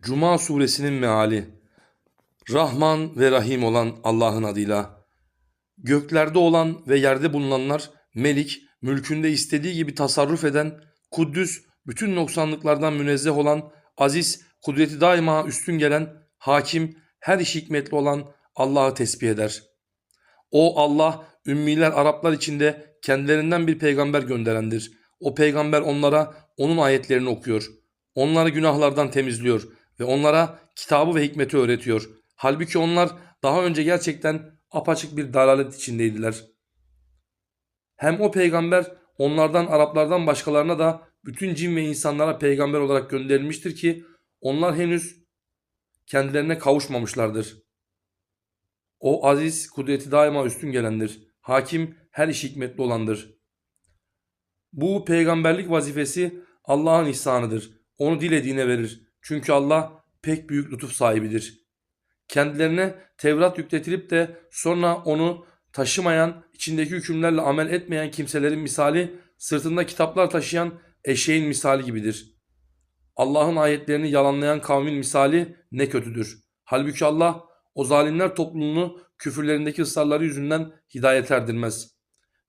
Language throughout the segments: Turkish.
Cuma suresinin meali Rahman ve Rahim olan Allah'ın adıyla göklerde olan ve yerde bulunanlar Melik, mülkünde istediği gibi tasarruf eden, Kuddüs, bütün noksanlıklardan münezzeh olan, aziz, kudreti daima üstün gelen, hakim, her iş hikmetli olan Allah'ı tesbih eder. O Allah, ümmiler Araplar içinde kendilerinden bir peygamber gönderendir. O peygamber onlara onun ayetlerini okuyor. Onları günahlardan temizliyor ve onlara kitabı ve hikmeti öğretiyor. Halbuki onlar daha önce gerçekten apaçık bir dalalet içindeydiler. Hem o peygamber onlardan Araplardan başkalarına da bütün cin ve insanlara peygamber olarak gönderilmiştir ki onlar henüz kendilerine kavuşmamışlardır. O aziz, kudreti daima üstün gelendir. Hakim, her iş hikmetli olandır. Bu peygamberlik vazifesi Allah'ın ihsanıdır. Onu dilediğine verir. Çünkü Allah pek büyük lütuf sahibidir. Kendilerine Tevrat yükletilip de sonra onu taşımayan, içindeki hükümlerle amel etmeyen kimselerin misali sırtında kitaplar taşıyan eşeğin misali gibidir. Allah'ın ayetlerini yalanlayan kavmin misali ne kötüdür. Halbuki Allah o zalimler topluluğunu küfürlerindeki ısrarları yüzünden hidayet erdirmez.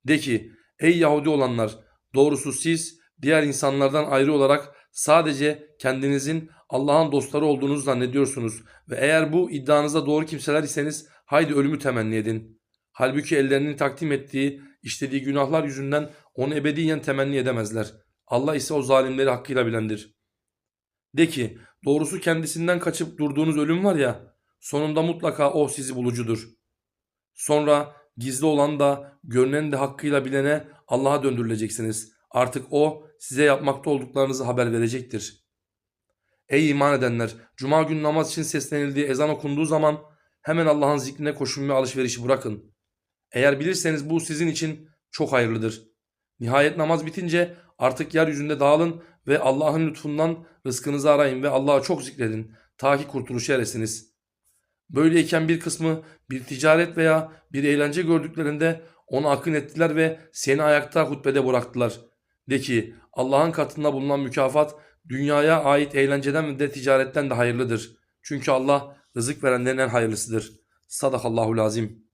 De ki ey Yahudi olanlar doğrusu siz diğer insanlardan ayrı olarak sadece kendinizin Allah'ın dostları olduğunuzu zannediyorsunuz ve eğer bu iddianızda doğru kimseler iseniz haydi ölümü temenni edin. Halbuki ellerinin takdim ettiği, işlediği günahlar yüzünden onu ebediyen temenni edemezler. Allah ise o zalimleri hakkıyla bilendir. De ki doğrusu kendisinden kaçıp durduğunuz ölüm var ya sonunda mutlaka o sizi bulucudur. Sonra gizli olan da görünen de hakkıyla bilene Allah'a döndürüleceksiniz. Artık o size yapmakta olduklarınızı haber verecektir. Ey iman edenler! Cuma günü namaz için seslenildiği ezan okunduğu zaman hemen Allah'ın zikrine koşun ve alışverişi bırakın. Eğer bilirseniz bu sizin için çok hayırlıdır. Nihayet namaz bitince artık yeryüzünde dağılın ve Allah'ın lütfundan rızkınızı arayın ve Allah'a çok zikredin ta ki kurtuluşa eresiniz. Böyleyken bir kısmı bir ticaret veya bir eğlence gördüklerinde onu akın ettiler ve seni ayakta hutbede bıraktılar. De ki Allah'ın katında bulunan mükafat dünyaya ait eğlenceden ve ticaretten de hayırlıdır. Çünkü Allah rızık verenlerin en hayırlısıdır. Sadakallahu lazim.